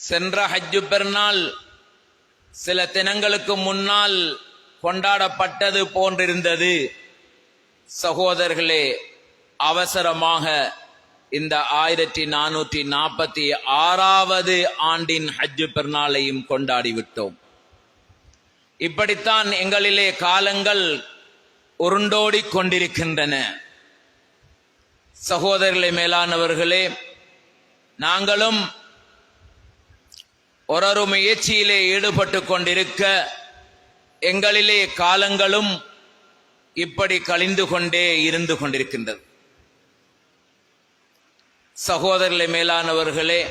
சென்ற ஹஜ்ஜு பெருநாள் சில தினங்களுக்கு முன்னால் கொண்டாடப்பட்டது போன்றிருந்தது. சகோதரர்களே அவசரமாக இந்த ஆயிரத்தி நானூற்றி நாற்பத்தி ஆறாவது ஆண்டின் ஹஜ்ஜு பெருநாளையும் கொண்டாடிவிட்டோம். இப்படித்தான் எங்களிலே காலங்கள் உருண்டோடி கொண்டிருக்கின்றன. சகோதரர்களே மேலானவர்களே நாங்களும் ஒரு முயற்சியிலே ஈடுபட்டு கொண்டிருக்க எங்களிலே காலங்களும் இப்படி கழிந்து கொண்டே இருந்து கொண்டிருக்கின்றது. சகோதரர்களே மேலானவர்களே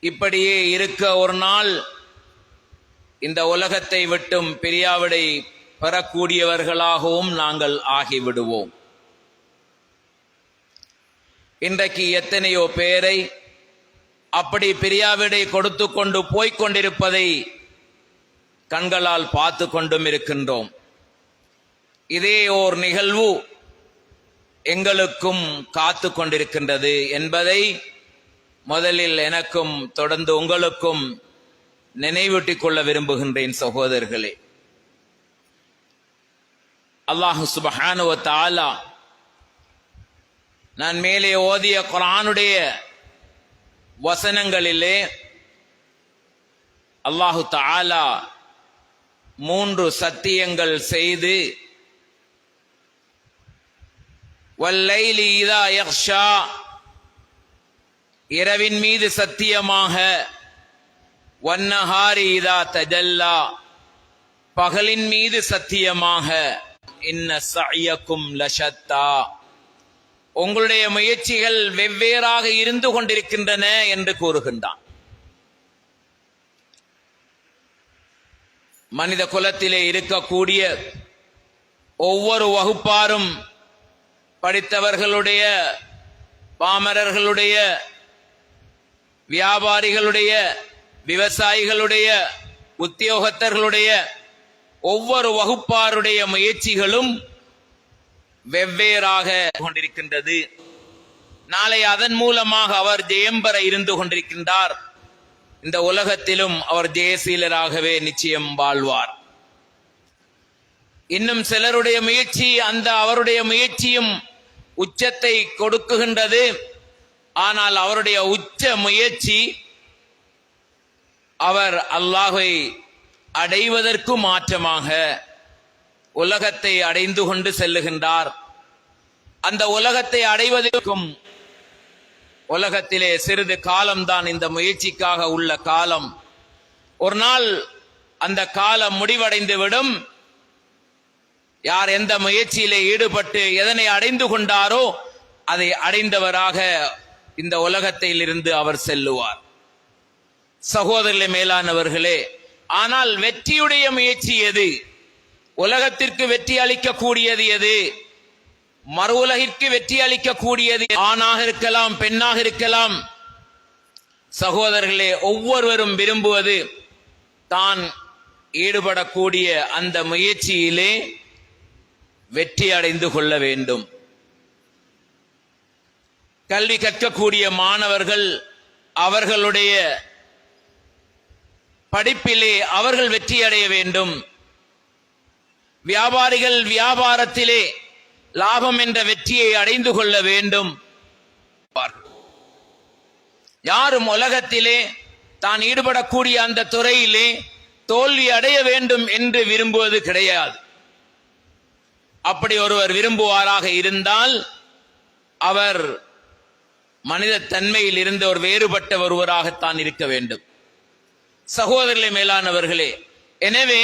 இப்படியே இருக்க ஒரு நாள் இந்த உலகத்தை விட்டும் பிரியாவிடை பெறக்கூடியவர்களாகவும் நாங்கள் ஆகிவிடுவோம். இன்றைக்கு எத்தனையோ பேரை அப்படி பிரியாவிடை கொடுத்து கொண்டு போய்க் கொண்டிருப்பதை கண்களால் பார்த்து கொண்டும் இருக்கின்றோம். இதே ஓர் நிகழ்வு எங்களுக்கும் காத்து கொண்டிருக்கின்றது என்பதை முதலில் எனக்கும் தொடர்ந்து உங்களுக்கும் நினைவூட்டிக் கொள்ள விரும்புகின்றேன் சகோதரர்களே. அல்லாஹு சுபஹானுவ தாலா நான் மேலே ஓதிய குரானுடைய வசனங்களிலே அல்லாஹு தாலா மூன்று சத்தியங்கள் செய்து வல்லைலி இதா யக்ஷா இரவின் மீது சத்தியமாக வன்னஹாரி இதா தஜல்லா பகலின் மீது சத்தியமாக இன்ன சயக்கும் லஷத்தா உங்களுடைய முயற்சிகள் வெவ்வேறாக இருந்து கொண்டிருக்கின்றன என்று கூறுகின்றான். மனித குலத்திலே இருக்கக்கூடிய ஒவ்வொரு வகுப்பாரும் படித்தவர்களுடைய பாமரர்களுடைய வியாபாரிகளுடைய விவசாயிகளுடைய உத்தியோகத்தர்களுடைய ஒவ்வொரு வகுப்பாருடைய முயற்சிகளும் வெவ்வேறாக கொண்டிருக்கின்றது. நாளை அதன் மூலமாக அவர் ஜெயம் பெற இருந்து கொண்டிருக்கின்றார். இந்த உலகத்திலும் அவர் ஜெயசீலராகவே நிச்சயம் வாழ்வார். இன்னும் சிலருடைய முயற்சி அந்த அவருடைய முயற்சியும் உச்சத்தை கொடுக்குகின்றது. ஆனால் அவருடைய உச்ச முயற்சி அவர் அல்லாஹை அடைவதற்கு மாற்றமாக உலகத்தை அடைந்து கொண்டு செல்லுகின்றார். அந்த உலகத்தை அடைவதற்கும் உலகத்திலே சிறிது காலம்தான் இந்த முயற்சிக்காக உள்ள காலம். ஒரு நாள் அந்த காலம் முடிவடைந்து விடும் யார் எந்த முயற்சியிலே ஈடுபட்டு எதனை அடைந்து கொண்டாரோ அதை அடைந்தவராக இந்த உலகத்தில் இருந்து அவர் செல்லுவார். சகோதரர்களே மேலானவர்களே ஆனால் வெற்றியுடைய முயற்சி எது? உலகத்திற்கு வெற்றி அளிக்கக்கூடியது எது? மறு உலகிற்கு வெற்றி அளிக்கக்கூடியது ஆணாக இருக்கலாம் பெண்ணாக இருக்கலாம். சகோதரர்களே ஒவ்வொருவரும் விரும்புவது தான் ஈடுபடக்கூடிய அந்த முயற்சியிலே வெற்றி அடைந்து கொள்ள வேண்டும். கல்வி கற்கக்கூடிய மாணவர்கள் அவர்களுடைய படிப்பிலே அவர்கள் வெற்றி அடைய வேண்டும். வியாபாரிகள் வியாபாரத்திலே லாபம் என்ற வெற்றியை அடைந்து கொள்ள வேண்டும். யாரும் உலகத்திலே தான் ஈடுபடக்கூடிய அந்த துறையிலே தோல்வி அடைய வேண்டும் என்று விரும்புவது கிடையாது. அப்படி ஒருவர் விரும்புவாராக இருந்தால் அவர் மனித தன்மையில் இருந்து ஒரு வேறுபட்ட ஒருவராகத்தான் இருக்க வேண்டும். சகோதரர்களே மேலானவர்களே எனவே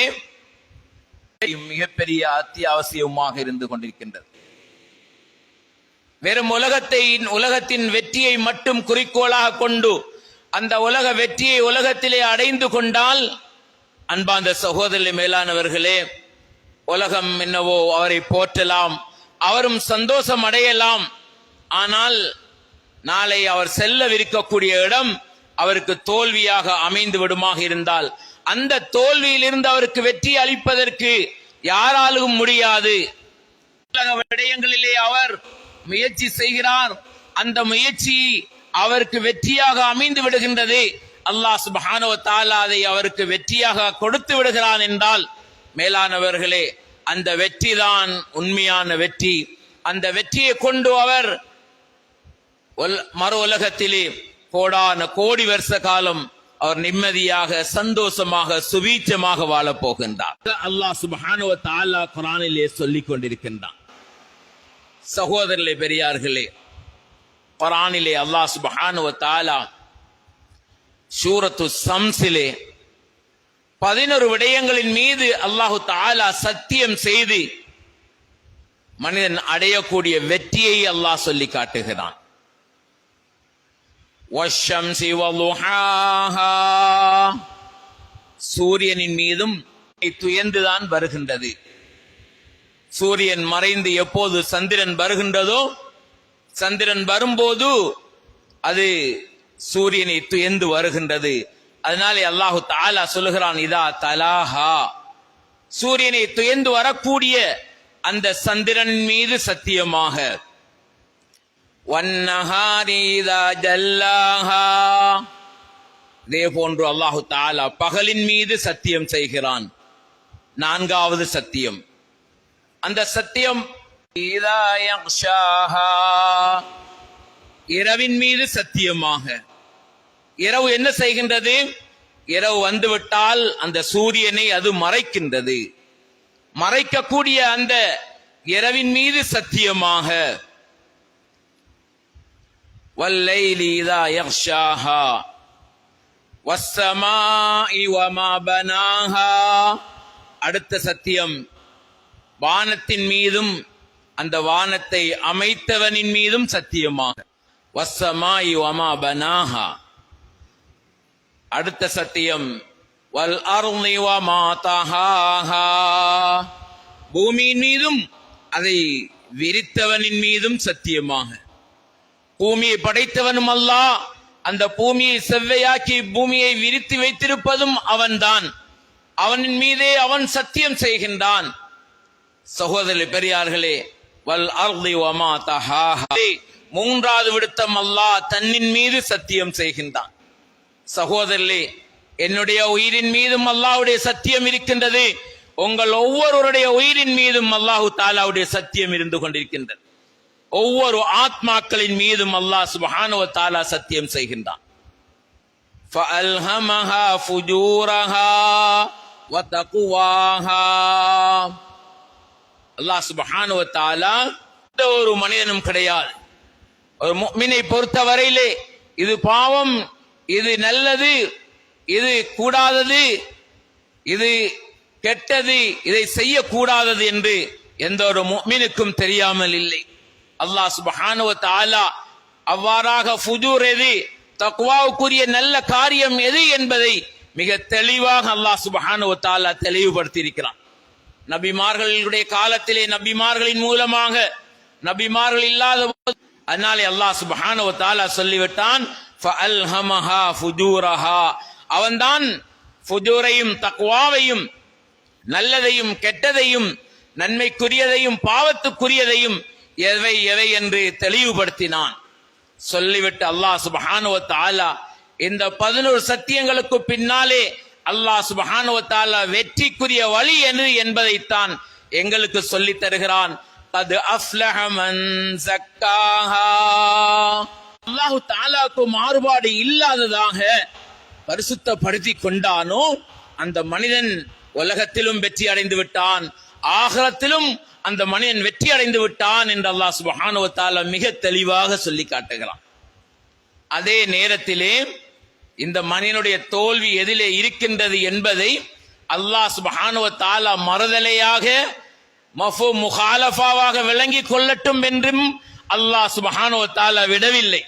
மிகப்பெரிய அத்தியாவசியமாக இருந்து கொண்டிருக்கின்றது. வெறும் உலகத்தை உலகத்தின் வெற்றியை மட்டும் குறிக்கோளாக கொண்டு அந்த உலக வெற்றியை உலகத்திலே அடைந்து கொண்டால் அன்பாந்த சகோதரி மேலானவர்களே உலகம் என்னவோ அவரை போற்றலாம் அவரும் சந்தோஷம் அடையலாம். ஆனால் நாளை அவர் செல்லவிருக்கக்கூடிய இடம் அவருக்கு தோல்வியாக அமைந்து விடுமாக இருந்தால் அந்த தோல்வியிலிருந்து அவருக்கு வெற்றி அளிப்பதற்கு யாராலும் முடியாது. உலக விடயங்களிலே அவர் முயற்சி செய்கிறார். அந்த முயற்சி அவருக்கு வெற்றியாக அமைந்து விடுகின்றது. அல்லாஹ் சுப்ஹானஹு தாலா அதை அவருக்கு வெற்றியாக கொடுத்து விடுகிறான் என்றால் மேலானவர்களே அந்த வெற்றிதான் உண்மையான வெற்றி. அந்த வெற்றியை கொண்டு அவர் மறு உலகத்திலே கோடான கோடி வருஷ காலம் அவர் நிம்மதியாக சந்தோஷமாக சுபீட்சமாக வாழப் போகின்றார். அல்லாஹ் சுபஹானுவ தாலா குரானிலே சொல்லிக் கொண்டிருக்கின்றான். சகோதரர்களே பெரியார்களே குரானிலே அல்லாஹ் சுபஹானுவ தாலா சூரத்து சம்சிலே பதினொரு விடயங்களின் மீது அல்லாஹு தாலா சத்தியம் செய்து மனிதன் அடையக்கூடிய வெற்றியை அல்லாஹ் சொல்லி காட்டுகிறான். வஷம்சி வலுஹாஹா. சூரியனின் மீதும் துயர்ந்துதான் வருகின்றது. சூரியன் மறைந்து எப்போது சந்திரன் வருகின்றதோ சந்திரன் வரும்போது அது சூரியனை துயர்ந்து வருகின்றது. அதனாலே அல்லாஹு தாலா சொல்லுகிறான் இதா தலாஹா. சூரியனை துயர்ந்து வரக்கூடிய அந்த சந்திரன் மீது சத்தியமாக. ஜல்லாஹா. இதே போன்று அல்லாஹு தாலா பகலின் மீது சத்தியம் செய்கிறான். நான்காவது சத்தியம். அந்த சத்தியம் இரவின் மீது சத்தியமாக. இரவு என்ன செய்கின்றது? இரவு வந்துவிட்டால் அந்த சூரியனை அது மறைக்கின்றது. மறைக்கக்கூடிய அந்த இரவின் மீது சத்தியமாக. والليل إذا يغشاها والسماء وما بناها அடுத்த சத்தியம் வானத்தின் மீதும் அந்த வானத்தை அமைத்தவனின் மீதும் சத்தியமாக வசமாய் வமா பனாஹா அடுத்த சத்தியம் வல் அருளி வமா தஹாஹா பூமியின் மீதும் அதை விரித்தவனின் மீதும் சத்தியமாக பூமியை படைத்தவனும் அல்லாஹ். அந்த பூமியை செவ்வையாக்கி பூமியை விரித்து வைத்திருப்பதும் அவன்தான். அவனின் மீதே அவன் சத்தியம் செய்கின்றான். சகோதரி பெரியார்களே வல் அர்தி வமா தஹாஹா. மூன்றாவது விடுத்தம் அல்லாஹ் தன்னின் மீது சத்தியம் செய்கின்றான். சகோதரர்களே என்னுடைய உயிரின் மீதும் அல்லாஹ்வுடைய சத்தியம் இருக்கின்றது. உங்கள் ஒவ்வொருவருடைய உயிரின் மீதும் அல்லாஹு தாலாவுடைய சத்தியம் இருந்து கொண்டிருக்கின்றது. ஒவ்வொரு ஆத்மாக்களின் மீதும் அல்லாஹ் சுபஹானுவ தாலா சத்தியம் செய்கின்றான். அல்லாஹ் சுபஹானுவ தாலா எந்த ஒரு மனிதனும் கிடையாது. ஒரு முக்மினை பொறுத்தவரையிலே இது பாவம் இது நல்லது இது கூடாதது இது கெட்டது இதை செய்யக்கூடாதது என்று எந்த ஒரு முக்மினுக்கும் தெரியாமல் இல்லை. அல்லாஹ் சுப்ஹானஹு தாலா அவ்வாறாக ஃபுஜூர் எது தக்வாவுக்குரிய நல்ல காரியம் எது என்பதை மிக தெளிவாக அல்லாஹ் சுப்ஹானஹு தாலா தெளிவுபடுத்தியிருக்கிறான். தெளிவுபடுத்தி இருக்கிறான் நபிமார்களுடைய காலத்திலே நபிமார்களின் மூலமாக நபிமார்கள் இல்லாத போது அதனாலே அல்லாஹ் சுப்ஹானஹு வ சொல்லிவிட்டான் ஃபுஜூரஹா. அவன்தான் ஃபுஜூரையும் தக்வாவையும் நல்லதையும் கெட்டதையும் நன்மைக்குரியதையும் பாவத்துக்குரியதையும் எவை எவை என்று தெளிவுபடுத்தினான். சொல்லிவிட்டு அல்லாஹ் சுப்ஹானஹு வ இந்த பதினோரு சத்தியங்களுக்கு பின்னாலே அல்லாஹ் சுபஹானுவத்தாலா வெற்றிக்குரிய வழி என்று என்பதைத்தான் எங்களுக்கு சொல்லித் தருகிறான். அது அஃப்லஹமன் மன் அல்லாஹ் மாறுபாடு இல்லாததாக பரிசுத்தப்படுத்தி கொண்டானோ அந்த மனிதன் உலகத்திலும் வெற்றி அடைந்து விட்டான். ஆகலத்திலும் அந்த மனிதன் வெற்றி அடைந்து விட்டான் என்று அல்லாஹ் சுபஹானுவத்தால மிக தெளிவாக சொல்லி காட்டுகிறான். அதே நேரத்திலே இந்த மனிதனுடைய தோல்வி எதிலே இருக்கின்றது என்பதை அல்லாஹ் சுபஹானுவத்தால மறுதலையாக மஃபு முகாலஃபாவாக விளங்கி கொள்ளட்டும் என்றும் அல்லாஹ் சுபஹானுவத்தால விடவில்லை.